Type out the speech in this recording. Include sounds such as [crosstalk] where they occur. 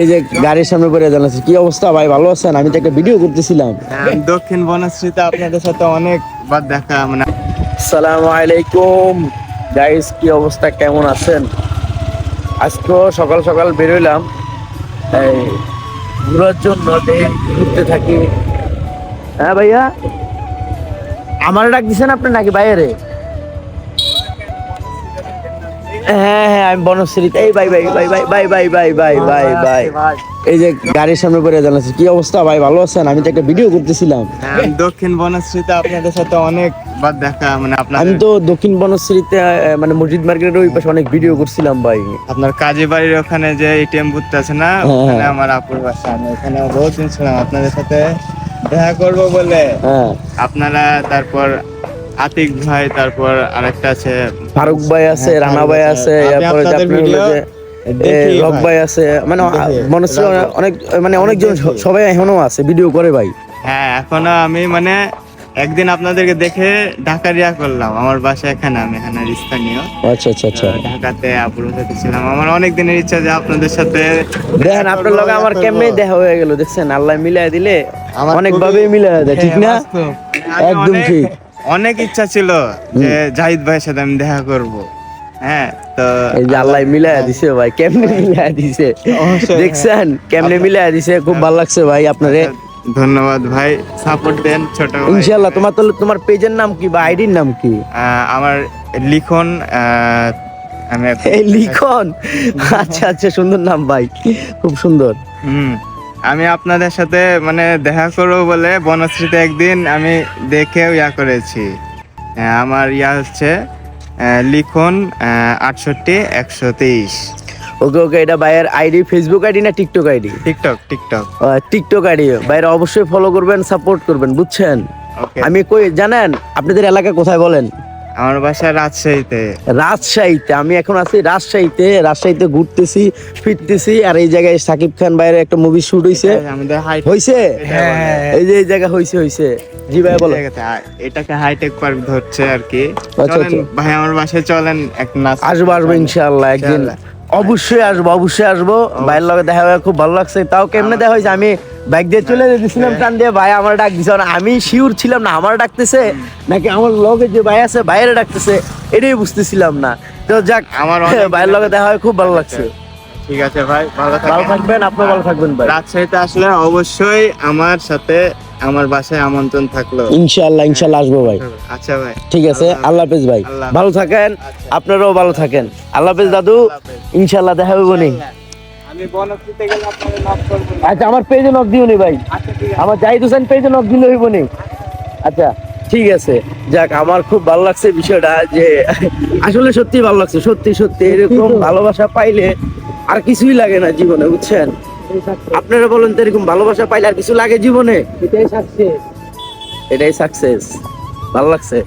এই যে গাড়ির সামনে পড়ে জানাচ্ছি কি অবস্থা ভাই? ভালো আছেন? আমি তো একটা ভিডিও করতেছিলাম। হ্যাঁ, দক্ষিণ বনশ্রীতে আপনাদের সাথে অনেকবার দেখা মানে সালামু আলাইকুম। গাইস কি অবস্থা? কেমন আছেন? আজকে সকাল সকাল বেরোইলাম। এই ঘোরার জন্য ঘুরতে থাকি। হ্যাঁ ভাইয়া? আমার ডাক দিছেন আপনি নাকি বাইরে? হ্যাঁ আমি বনশ্রীতে এই বাই ভাই বাই বাই বাই বাই বাই বাই বাই বাই এই যে গাড়ির সামনে পড়ে জানাচ্ছি কি অবস্থা ভাই ভালো আছেন আমি তো একটা ভিডিও করতেছিলাম হ্যাঁ, আমি দক্ষিণ বনশ্রীতে আপনাদের সাথে অনেকবার দেখা মানে আপনার আমি তো দক্ষিণ বনশ্রীতে মানে মসজিদ মার্কেটের ওই পাশে অনেক ভিডিও করছিলাম ভাই আপনার কাজী বাড়ির ওখানে যে এটিএম বুথ আছে না হ্যাঁ, ওখানে হ্যাঁ। আমার আপুর বাসা আমি ওখানে বহুত দিন ছিলাম আপনাদের সাথে দেখা করব বলে হ্যাঁ আপনারা তারপর আতিক ভাই তারপর আরেকটা আছে ফারুক ভাই আছে হ্যাঁ, রানা ভাই আছে রক ভাই। আছে মানে মনশ্রী অনেক মানে অনেকজন। সবাই এখনও আছে ভিডিও করে ভাই। হ্যাঁ এখনও আমি মানে একদিন আপনাদেরকে দেখে ঢাকা রিয়া করলাম আমার বাসা এখানে আমি এখানে স্থানীয়। আচ্ছা আচ্ছা আচ্ছা। ঢাকাতে আপুর সাথে ছিলাম। আমার অনেক দিনের ইচ্ছা যে আপনাদের সাথে দেখেন আপনার লগে আমার। কেমনে দেখা হয়ে গেল দেখছেন? আল্লাহ মিলাই দিলে আমার অনেক ভাবে মিলাই দেয় ঠিক হ্যাঁ, না? একদম ঠিক। অনেক ইচ্ছা ছিল যে জাহিদ ভাইয়ের সাথে আমি দেখা করব। হ্যাঁ তো এই যে আল্লাহ মিলাই দিছে ভাই কেমনে মিলাই দিছে? দেখছেন কেমনে মিলাই দিছে? খুব ভালো লাগছে ভাই আপনারে। ধন্যবাদ ভাই সাপোর্ট দেন ছোট ভাই। ইনশাআল্লাহ তোমার তাহলে তোমার পেজের নাম কি বা আইডির নাম কি? আমার লিখন আহ, আমি লিখন? আচ্ছা আচ্ছা সুন্দর নাম ভাই খুব সুন্দর। হুম। আমি আপনাদের সাথে মানে দেখা করব বলে বনশ্রীতে একদিন আমি দেখেও ইয়া করেছি। আমার ইয়া হচ্ছে লিখন আটষট্টি একশো তেইশ। ওকে ওকে এটা ভাইয়ের আইডি ফেসবুক আইডি না TikTok ID? TikTok TikTok TikTok ID. ভাইয়ের অবশ্যই ফলো করবেন সাপোর্ট করবেন বুঝছেন? আমি কই জানেন আপনাদের এলাকা কোথায় বলেন? আমার বাসা রাজশাহীতে। রাজশাহীতে আমি এখন আছি রাজশাহীতে রাজশাহীতে ঘুরতেছি ফিরতেছি আর এই জায়গায় সাকিব খান ভাইয়ের একটা মুভি শুট হইছে। আমাদের হাই হইছে? হ্যাঁ এই যে এই জায়গা হইছে হইছে। জি ভাই বলো। এটাকে হাইটেক পার্ক ধরছে আর কি। আচ্ছা, আচ্ছা। ভাই আমার বাসায় চলেন এক নাচ আসব আসব ইনশাআল্লাহ একদিন। অবশ্যই আসব অবশ্যই আসব। ভাইয়ের লগে দেখা হয়ে খুব ভালো লাগছে। তাও কেমনে দেখা হয়েছে? আমি বাইক দিয়ে চলে যেতেছিলাম টান দিয়ে। ভাই আমার ডাক দিছে আমি শিওর ছিলাম না আমার ডাকতেছে। নাকি আমার লগে যে ভাই আছে বাইরে ডাকতেছে। এটাই বুঝতেছিলাম না। তো যাক আমার [laughs] ভাইয়ের লগে দেখা হয় খুব ভালো লাগছে। ঠিক আছে ভাই ভালো থাকবেন আপনিও ভালো থাকবেন ভাই। রাজশাহীতে আসলে অবশ্যই আমার সাথে আমার বাসায় আমন্ত্রণ থাকল। ইনশাআল্লাহ ইনশাআল্লাহ আসব ভাই। আচ্ছা ভাই। ঠিক আছে আল্লাহ হাফেজ ভাই। ভালো থাকেন। আপনারাও ভালো থাকেন। আল্লাহ হাফেজ দাদু। ইনশাআল্লাহ দেখা হবে নি। আচ্ছা আমার পেজে নক দিও নি ভাই। আচ্ছা আমার জাহিদ হোসেন পেজে নক দিলে হইব নি। আচ্ছা ঠিক আছে। যাক আমার খুব ভালো লাগছে বিষয়টা যে আসলে সত্যি ভালো লাগছে সত্যি সত্যি। এরকম [laughs] ভালোবাসা পাইলে আর কিছুই লাগে না জীবনে বুঝছেন? আপনারা বলেন তো এরকম ভালোবাসা পাইলে আর কিছু লাগে জীবনে? এটাই সাকসেস। এটাই সাকসেস। ভালো লাগছে।